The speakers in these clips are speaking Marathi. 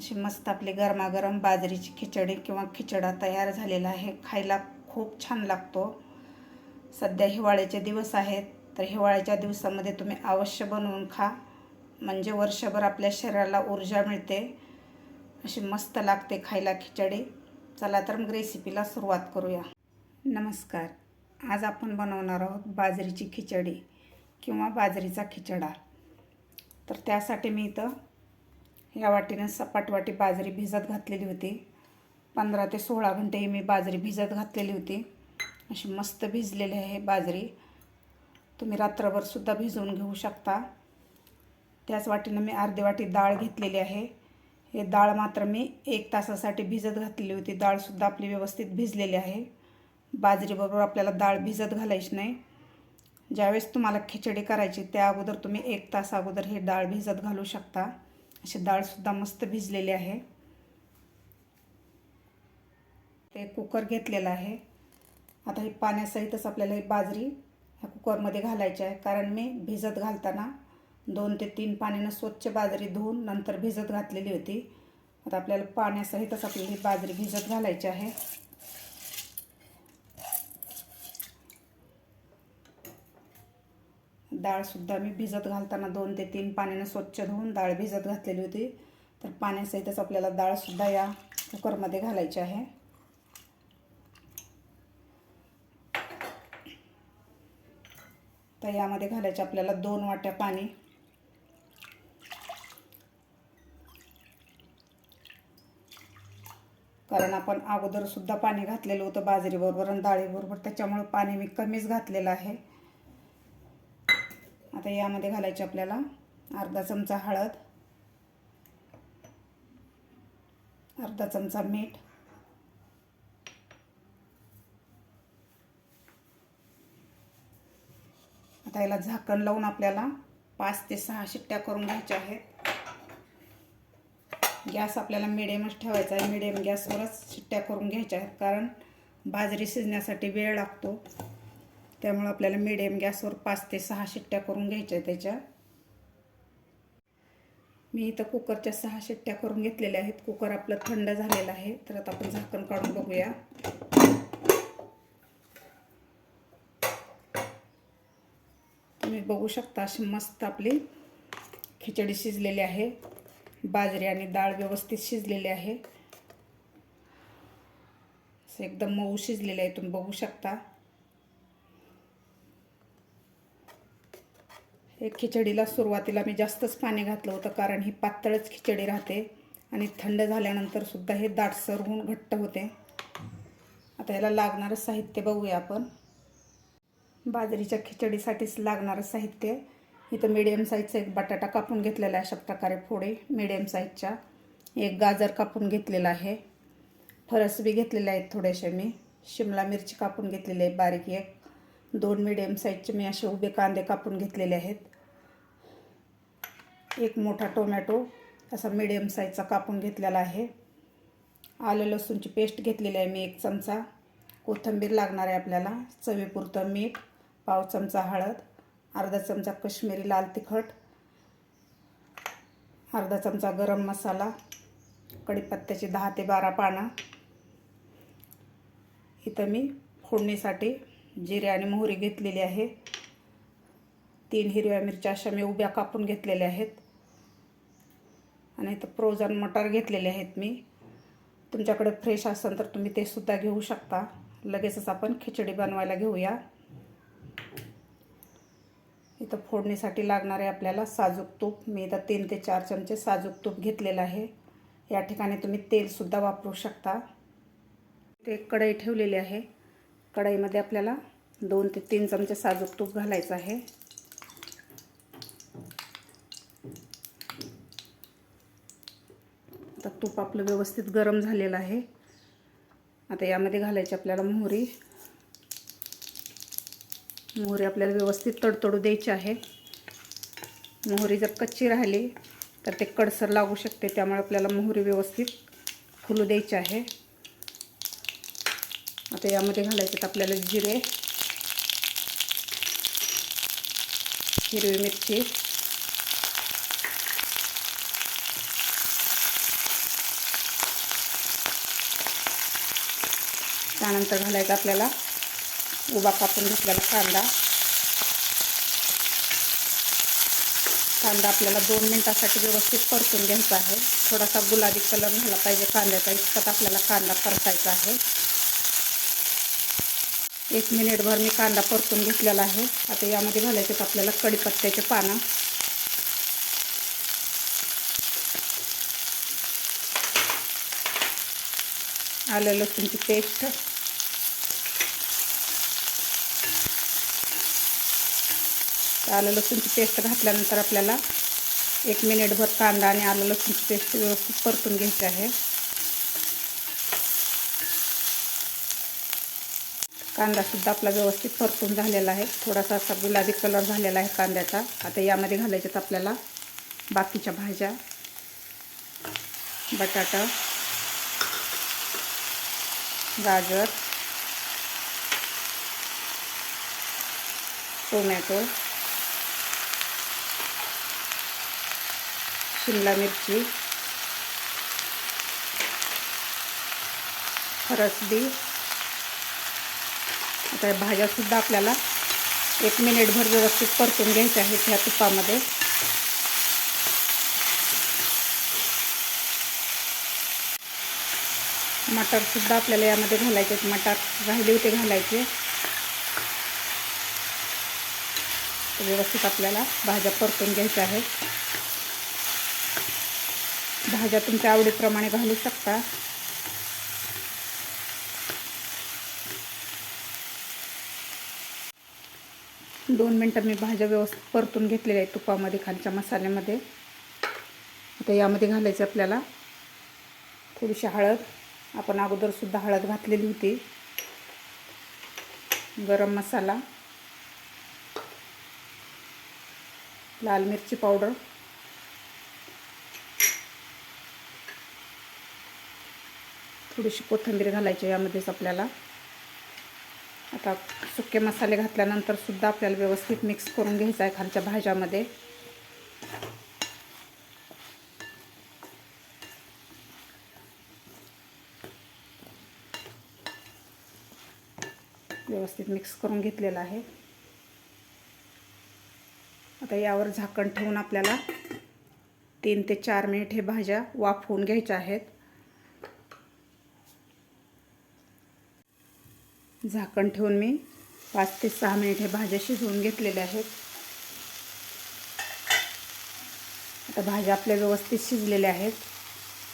अशी मस्त आपली गरमागरम बाजरीची खिचडी किंवा खिचडा तयार झालेला आहे. खायला खूप छान लागतो. सध्या हिवाळ्याचे दिवस आहेत. तर हिवाळ्याच्या दिवसामध्ये तुम्ही अवश्य बनवून खा. म्हणजे वर्षभर आपल्या शरीराला ऊर्जा मिळते. अशी मस्त लागते खायला खिचडी. चला तर मग रेसिपीला सुरुवात करूया. नमस्कार. आज आपण बनवणार आहोत बाजरीची खिचडी किंवा बाजरीचा खिचडा. तर त्यासाठी मी इथं या वाटीनं सपाट वाटी बाजरी भिजत घातलेली होती. पंधरा ते सोळा घंटे मी बाजरी भिजत घातलेली होती. अशी मस्त भिजलेली आहे बाजरी. तुम्ही रात्रभरसुद्धा भिजवून घेऊ शकता. त्याच वाटीनं मी अर्धी वाटी डाळ घेतलेली आहे. हे डाळ मात्र मी एक तासासाठी भिजत घातलेली होती. डाळसुद्धा आपली व्यवस्थित भिजलेली आहे. बाजरीबरोबर आपल्याला डाळ भिजत घालायची नाही. ज्यावेळेस तुम्हाला खिचडी करायची त्या अगोदर तुम्ही एक तास अगोदर हे डाळ भिजत घालू शकता. अशी डाळसुद्धा मस्त भिजलेली आहे. ते कुकर घेतलेलं आहे. आता ही पाण्यासहितच आपल्याला ही बाजरी ह्या कुकरमध्ये घालायची आहे. कारण मी भिजत घालताना दोन ते तीन पाण्यानं स्वच्छ बाजरी धुवून नंतर भिजत घातलेली होती. आता आपल्याला पाण्यासहितच आपल्याला ही बाजरी भिजत घालायची आहे. डाळसुद्धा मी भिजत घालताना दोन ते तीन पाण्यानं स्वच्छ धुवून डाळ भिजत घातलेली होती. तर पाण्यासहितच आपल्याला डाळसुद्धा या कुकरमध्ये घालायची आहे. तर यामध्ये घालायचे आपल्याला दोन वाट्या पाणी. कारण आपण अगोदरसुद्धा पाणी घातलेलं होतं बाजरीबरोबर आणि डाळीबरोबर त्याच्यामुळं पाणी मी कमीच घातलेलं आहे. आता यामध्ये घालायचे आपल्याला अर्धा चमचा हळद अर्धा चमचा मीठ आता याला झाकण लावून आपल्याला पाच ते सहा शिट्ट्या करून घ्यायच्या आहेत. गॅस आपल्याला मिडियमच ठेवायचा आहे. मिडियम गॅसवरच शिट्ट्या करून घ्यायच्या आहेत कारण बाजरी शिजण्यासाठी वेळ लागतो. त्यामुळं आपल्याला मिडियम गॅसवर पाच ते सहा शिट्ट्या करून घ्यायच्या त्याच्या. मी इथं कुकरच्या सहा शिट्ट्या करून घेतलेल्या आहेत. कुकर आपलं थंड झालेलं आहे. तर आता आपण झाकण काढून बघूया. तुम्ही बघू शकता अशी मस्त आपली खिचडी शिजलेली आहे. बाजरी आणि डाळ व्यवस्थित शिजलेली आहे. असं एकदम मऊ शिजलेले आहे. तुम्ही बघू शकता. हे खिचडीला सुरुवातीला मी जास्तच पाणी घातलं होतं कारण ही पातळच खिचडी राहते आणि थंड झाल्यानंतर सुद्धा हे दाटसर होऊन घट्ट होते. आता याला लागणारं साहित्य बघूया आपण. बाजरीच्या खिचडीसाठीच लागणारं साहित्य. इथं मिडियम साईजचा एक बटाटा कापून घेतलेला आहे अशा प्रकारे फोडे मिडियम साईजच्या एक गाजर कापून घेतलेला आहे. फरस बी घेतलेले आहेत थोडेसे मी. शिमला मिरची कापून घेतलेली आहे बारीक एक. दोन मिडियम साईजचे मी असे उभे कांदे कापून घेतलेले आहेत. एक मोठा टोमॅटो असा मिडियम साईजचा कापून घेतलेला आहे. आलं लसूणची पेस्ट घेतलेली आहे मी एक चमचा. कोथिंबीर लागणार आहे आपल्याला. चवीपुरतं मीठ पाव चमचा हळद अर्धा चमचा कश्मीरी लाल तिखट अर्धा चमचा गरम मसाला कडीपत्त्याची दहा ते बारा पानं. इथं मी फोडणीसाठी जिरे आणि मोहरी घेतलेली आहे. तीन हिरव्या मिरच्या अशा मी उभ्या कापून घेतलेल्या आहेत. आणि इथं फ्रोझन मटार घेतलेले आहेत मी. तुमच्याकडे फ्रेश असेल तर तुम्ही ते सुद्धा घेऊ शकता. लगेचच आपण खिचडी बनवायला घेऊया. इथं फोडणीसाठी लागणारे आपल्याला साजूक तूप मी इथं तीन ते चार चमचे साजूक तूप घेतलेलं आहे. या ठिकाणी तुम्ही तेलसुद्धा वापरू शकता. ते कढई ठेवलेली आहे. कढईमध्ये आपल्याला दोन ते तीन चमचे साजूक तूप घालायचं आहे. आता तूप आपलं व्यवस्थित गरम झालेलं आहे. आता यामध्ये घालायची आपल्याला मोहरी. मोहरी आपल्याला व्यवस्थित तडतडू द्यायची आहे. मोहरी जर कच्ची राहिली तर ते कडसर लागू शकते त्यामुळे आपल्याला मोहरी व्यवस्थित फुलू द्यायची आहे. आता यामध्ये घालायचे आपल्याला जिरे हिरवी मिरची त्यानंतर घालायचा आपल्याला उभा कापून घेतलेला कांदा. कांदा आपल्याला दोन मिनटासाठी व्यवस्थित परतून घ्यायचा आहे. थोडासा गुलाबी कलर झाला पाहिजे कांद्याचा इतकाच आपल्याला कांदा परतायचा आहे. एक मिनिटभर मी कांदा परतून घेतलेला आहे. आता यामध्ये घालायचे आपल्याला कढीपत्त्याचे पानं. आलं लसूणची पेस्ट. आलं लसूणची पेस्ट घातल्यानंतर आपल्याला एक मिनिटभर कांदा आणि आलं लसूणची पेस्ट व्यवस्थित परतून घ्यायची आहे. कांदासुद्धा आपला व्यवस्थित परतून झालेला आहे. थोडासा असा गुलाबी कलर झालेला आहे कांद्याचा. आता यामध्ये घालायच्यात आपल्याला बाकीच्या भाज्या. बटाटा. गाजर. टोमॅटो. शिमला मिरची. फरसबी आता या भाज्यासुद्धा आपल्याला एक मिनिटभर व्यवस्थित परतून घ्यायच्या आहेत ह्या तुपामध्ये. मटारसुद्धा आपल्याला यामध्ये घालायचे आहेत. मटार राहिले होते घालायचे. व्यवस्थित आपल्याला भाज्या परतून घ्यायच्या आहेत. भाज्या तुमच्या आवडीप्रमाणे घालू शकता. दोन मिनटं मी भाज्या व्यवस्थित परतून घेतलेल्या आहेत तुपामध्ये खालच्या मसाल्यामध्ये. आता यामध्ये घालायचं आपल्याला थोडीशी हळद. आपण अगोदरसुद्धा हळद घातलेली होती. गरम मसाला. लाल मिरची पावडर. थोडीशी कोथिंबीर घालायची यामध्येच आपल्याला. आता सुके मसाले घातल्यानंतर सुद्धा आपल्याला व्यवस्थित मिक्स करून घ्यायचा आहे खालच्या भाज्यामध्ये. व्यवस्थित मिक्स करून घेतलेलं आहे. आता यावर झाकण ठेवून आपल्याला तीन ते चार मिनिट हे भाज्या वाफवून घ्यायच्या आहेत. झाकण ठेवून मी पाच ते सहा मिनिट हे भाज्या शिजवून घेतलेल्या आहेत. आता भाज्या आपल्या व्यवस्थित शिजलेल्या आहेत.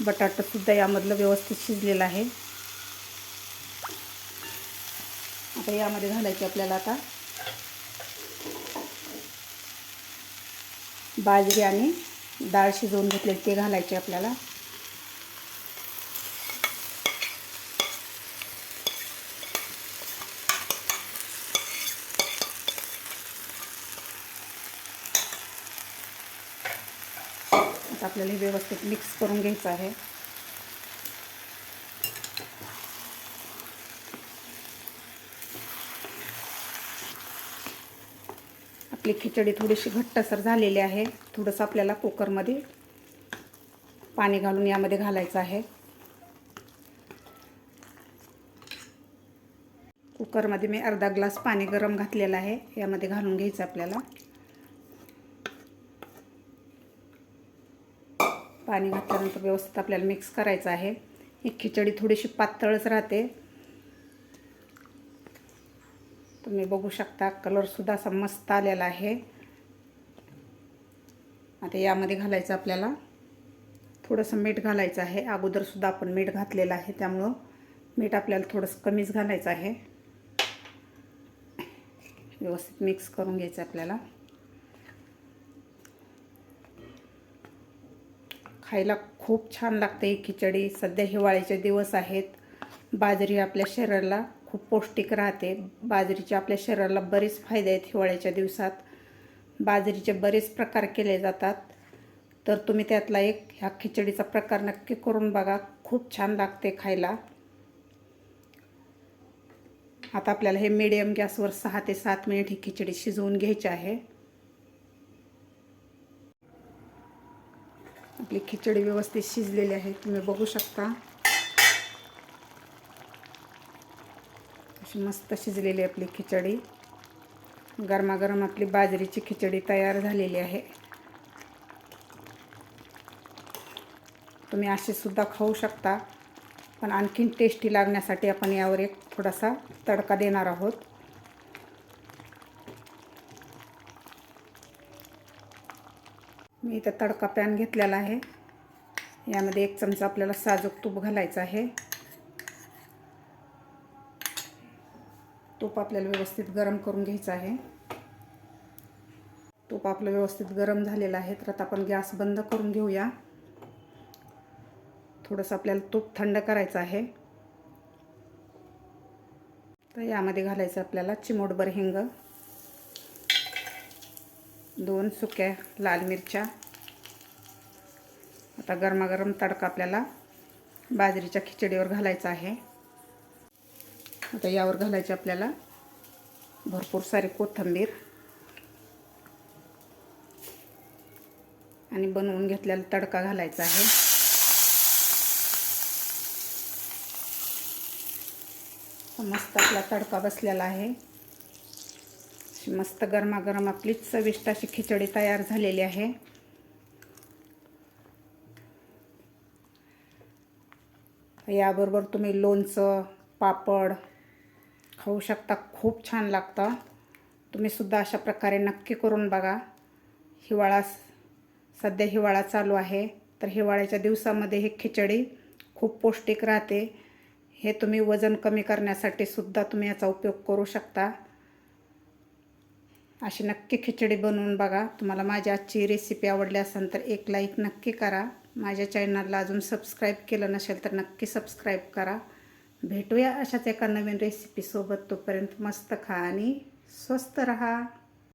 बटाटासुद्धा यामधलं व्यवस्थित शिजलेलं आहे. आता यामध्ये घालायची आपल्याला आता बाजरी आणि डाळ शिजवून घेतलेली ते घालायचे आपल्याला. आता आपल्याला हे व्यवस्थित मिक्स करून घ्यायचं आहे. आपली खिचडी थोडीशी घट्टसर झालेली आहे. थोडंसं आपल्याला कुकरमध्ये पाणी घालून यामध्ये घालायचं आहे. कुकरमध्ये मी अर्धा ग्लास पाणी गरम घातलेलं आहे. यामध्ये घालून घ्यायचं आपल्याला. पाणी घातल्यानंतर व्यवस्थित आपल्याला मिक्स करायचं आहे. ही खिचडी थोडीशी पातळच राहते. तुम्ही बघू शकता कलरसुद्धा असा मस्त आलेला आहे. आता यामध्ये घालायचं आपल्याला. थोडंसं मीठ घालायचं आहे. अगोदरसुद्धा आपण मीठ घातलेलं आहे त्यामुळं मीठ आपल्याला थोडंसं कमीच घालायचं आहे. व्यवस्थित मिक्स करून घ्यायचं आपल्याला. खायला खूप छान लागते ही खिचडी. सध्या हिवाळ्याचे दिवस आहेत. बाजरी आपल्या शरीराला खूप पौष्टिक राहते. बाजरीचे आपल्या शरीराला बरेच फायदे आहेत हिवाळ्याच्या दिवसात. बाजरीचे बरेच प्रकार केले जातात. तर तुम्ही त्यातला एक ह्या खिचडीचा प्रकार नक्की करून बघा. खूप छान लागते खायला. आता आपल्याला हे मीडियम गॅसवर सहा ते सात मिनिट ही खिचडी शिजवून घ्यायची आहे. आपली खिचडी व्यवस्थित शिजलेली आहे. तुम्ही बघू शकता. अशी मस्त शिजलेली आपली खिचडी. गरमागरम आपली बाजरीची खिचडी तयार झालेली आहे. तुम्ही अशी सुद्धा खाऊ शकता. पण आणखीन टेस्टी लागण्यासाठी आपण यावर एक थोडासा तडका देणार आहोत. मी इथं तडका पॅन घेतलेला आहे. यामध्ये एक चमचा आपल्याला साजूक तूप घालायचं आहे. तूप आपल्याला व्यवस्थित गरम करून घ्यायचं आहे. तूप आपलं व्यवस्थित गरम झालेलं आहे तर आता आपण गॅस बंद करून घेऊया. थोडंसं आपल्याला तूप थंड करायचं आहे. तर यामध्ये घालायचं आपल्याला चिमोटभर हिंग दोन सुक्या लाल मिरच्या आता गरमागरम तडका आपल्याला बाजरीच्या खिचडीवर घालायचा आहे. आता यावर घालायचे आपल्याला भरपूर सारी कोथिंबीर. आणि बनवून घेतलेला तडका घालायचा आहे. मस्त आपला तडका बसलेला आहे. मस्त गरमागरम आपली चविष्ट अशी खिचडी तयार झालेली आहे. याबरोबर तुम्ही लोणचं पापड खाऊ शकता. खूप छान लागतं. तुम्ही सुद्धा अशा प्रकारे नक्की करून बघा. हिवाळा सध्या हिवाळा चालू आहे. तर हिवाळ्याच्या दिवसामध्ये ही खिचडी खूप पौष्टिक राहते. हे तुम्ही वजन कमी करण्यासाठी सुद्धा तुम्ही याचा उपयोग करू शकता. अशी नक्की खिचडी बनवून बघा. तुम्हाला माझी आजची रेसिपी आवडली असेल तर एक लाईक नक्की करा. माझ्या चॅनलला अजून सबस्क्राईब केलं नसेल तर नक्की सबस्क्राईब करा. भेटूया अशाच एका नवीन रेसिपीसोबत तोपर्यंत मस्त खा आणि स्वस्त रहा.